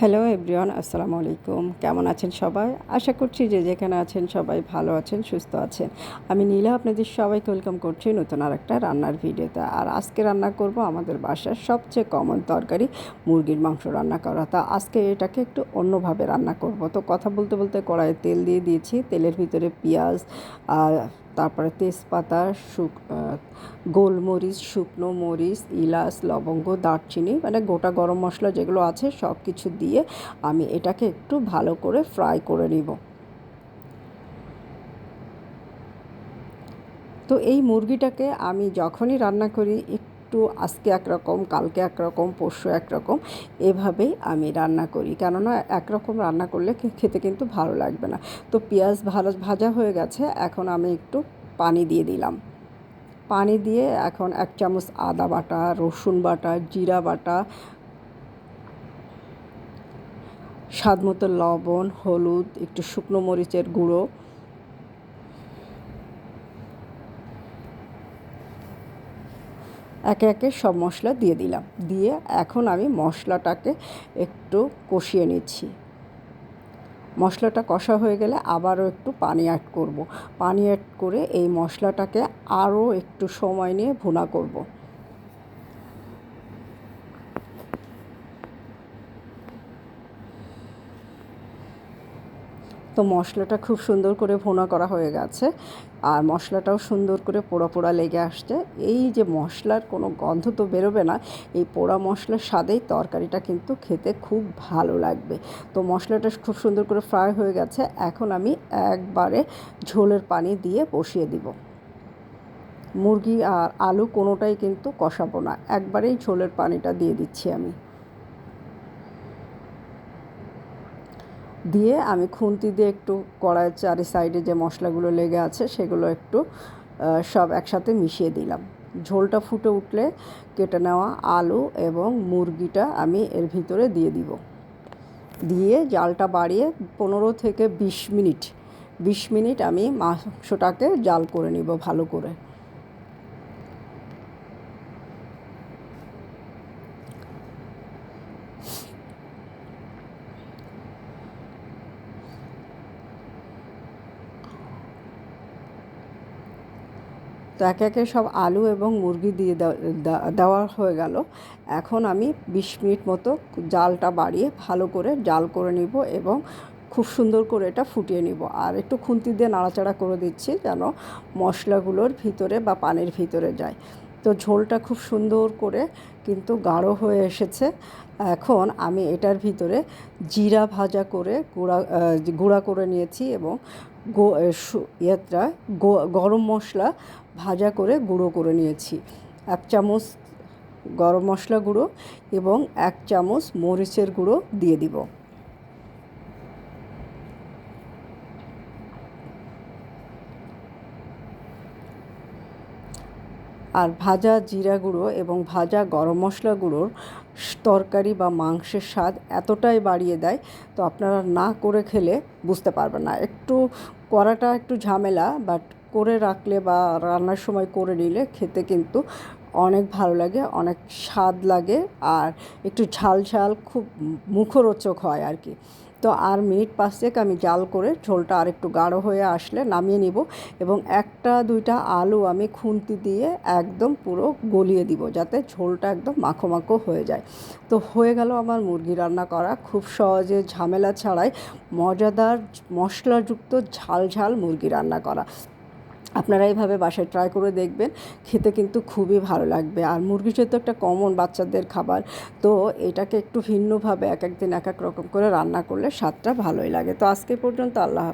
Hello everyone আসসালামু আলাইকুম কেমন আছেন সবাই? আশা করছি যে যেখানে আছেন সবাই ভালো আছেন, সুস্থ আছেন। আমি নীলা, আপনাদের সবাইকে ওয়েলকাম করছি নতুন আর একটা রান্নার ভিডিওতে। আর আজকে রান্না করব আমাদের বাসার সবচেয়ে কমন তরকারি, মুরগির মাংস রান্না করা। তা আজকে এটাকে একটু অন্যভাবে রান্না করব। তো কথা বলতে বলতে কড়াইয়ে তেল দিয়ে দিয়েছি। তেলের ভিতরে পেঁয়াজ তারপরে তেজপাতা, শুক গোলমরিচ, শুকনো মরিচ, ইলাচ, লবঙ্গ, দারচিনি মানে গোটা গরম মশলা যেগুলো আছে সব কিছু দিয়ে আমি এটাকে একটু ভালো করে ফ্রাই করে নিব। তো এই মুরগিটাকে আমি যখনই রান্না করি একটু আজকে একরকম, কালকে একরকম, পরশু একরকম এভাবেই আমি রান্না করি। কেননা একরকম রান্না করলে খেতে কিন্তু ভালো লাগবে না। তো পেঁয়াজ ভালো, ভাজা হয়ে গেছে, এখন আমি একটু পানি দিয়ে দিলাম। পানি দিয়ে এখন এক চামচ আদা বাটা, রসুন বাটা, জিরা বাটা স্বাদ মতো লবণ, হলুদ, একটু শুকনো মরিচের গুঁড়ো একে একে সব মশলা দিয়ে দিলাম দিয়ে এখন আমি মশলাটাকে একটু কষিয়ে নিচ্ছি মশলাটা কষা হয়ে গেলে আবারও একটু পানি অ্যাড করব। পানি অ্যাড করে এই মশলাটাকে আরও একটু সময় নিয়ে ভুনা করব। তো মশলাটা খুব সুন্দর করে ভোনা করা হয়ে গেছে। আর মশলাটাও সুন্দর করে পোড়া পোড়া লেগে আসছে। এই যে মশলার কোনো গন্ধ তো বেরোবে না, এই পোড়া মশলার স্বাদেই তরকারিটা কিন্তু খেতে খুব ভালো লাগবে। তো মশলাটা খুব সুন্দর করে ফ্রাই হয়ে গেছে। এখন আমি একবারে ঝোলের পানি দিয়ে বসিয়ে দিব। মুরগি আর আলু কোনোটাই কিন্তু কষাবো না। একবারেই ঝোলের পানিটা দিয়ে দিচ্ছি আমি। দিয়ে আমি খুন্তি দিয়ে একটু কড়াইয়ের চারি সাইডে যে মশলাগুলো লেগে আছে সেগুলো একটু সব একসাথে মিশিয়ে দিলাম। ঝোলটা ফুটে উঠলে কেটে নেওয়া আলু এবং মুরগিটা আমি এর ভিতরে দিয়ে দিব। দিয়ে জালটা বাড়িয়ে পনেরো থেকে বিশ মিনিট বিশ মিনিট আমি মাংসটাকে জাল করে নিব ভালো করে। তো একে একে সব আলু এবং মুরগি দিয়ে দেওয়া হয়ে গেল। এখন আমি বিশ মিনিট মতো জালটা বাড়িয়ে ভালো করে জাল করে নিব এবং খুব সুন্দর করে এটা ফুটিয়ে নিব। আর একটু খুন্তি দিয়ে নাড়াচাড়া করে দিচ্ছি যেন মশলাগুলোর ভিতরে বা পানির ভিতরে যায়। তো ঝোলটা খুব সুন্দর করে কিন্তু গাঢ় হয়ে এসেছে। এখন আমি এটার ভিতরে জিরা ভাজা করে গুঁড়া গুঁড়া করে নিয়েছি এবং ইয়েটা গরম মশলা ভাজা করে গুঁড়ো করে নিয়েছি। এক চামচ গরম মশলা গুঁড়ো এবং এক চামচ মরিচের গুঁড়ো দিয়ে দিব। আর ভাজা জিরা গুঁড়ো এবং ভাজা গরম মশলা গুঁড়োর তরকারি বা মাংসের স্বাদ এতটাই বাড়িয়ে দেয়, তো আপনারা না করে খেলে বুঝতে পারবেন না। একটু করাটা একটু ঝামেলা বাট করে রাখলে বা রান্নার সময় করে নিলে খেতে কিন্তু অনেক ভালো লাগে, অনেক স্বাদ লাগে, আর একটু ঝাল ঝাল খুব মুখরোচক হয় আর কি। তো আর মিনিট পাঁচেক আমি জাল করে ঝোলটা আর একটু গাঢ় হয়ে আসলে নামিয়ে নিব এবং একটা, দুইটা আলু আমি খুন্তি দিয়ে একদম পুরো গলিয়ে দিব যাতে ঝোলটা একদম মাখো মাখো হয়ে যায়। তো হয়ে গেল আমার মুরগি রান্না করা। খুব সহজে ঝামেলা ছাড়াই মজাদার মশলাযুক্ত ঝাল ঝাল মুরগি রান্না করা। আপনারা এইভাবে বাসায় ট্রাই করে দেখবেন, খেতে কিন্তু খুবই ভালো লাগবে। আর মুরগি যেহেতু একটা কমন বাচ্চাদের খাবার, তো এটাকে একটু ভিন্নভাবে এক একদিন এক এক রকম করে রান্না করলে স্বাদটা ভালোই লাগে। তো আজকে পর্যন্ত আল্লাহ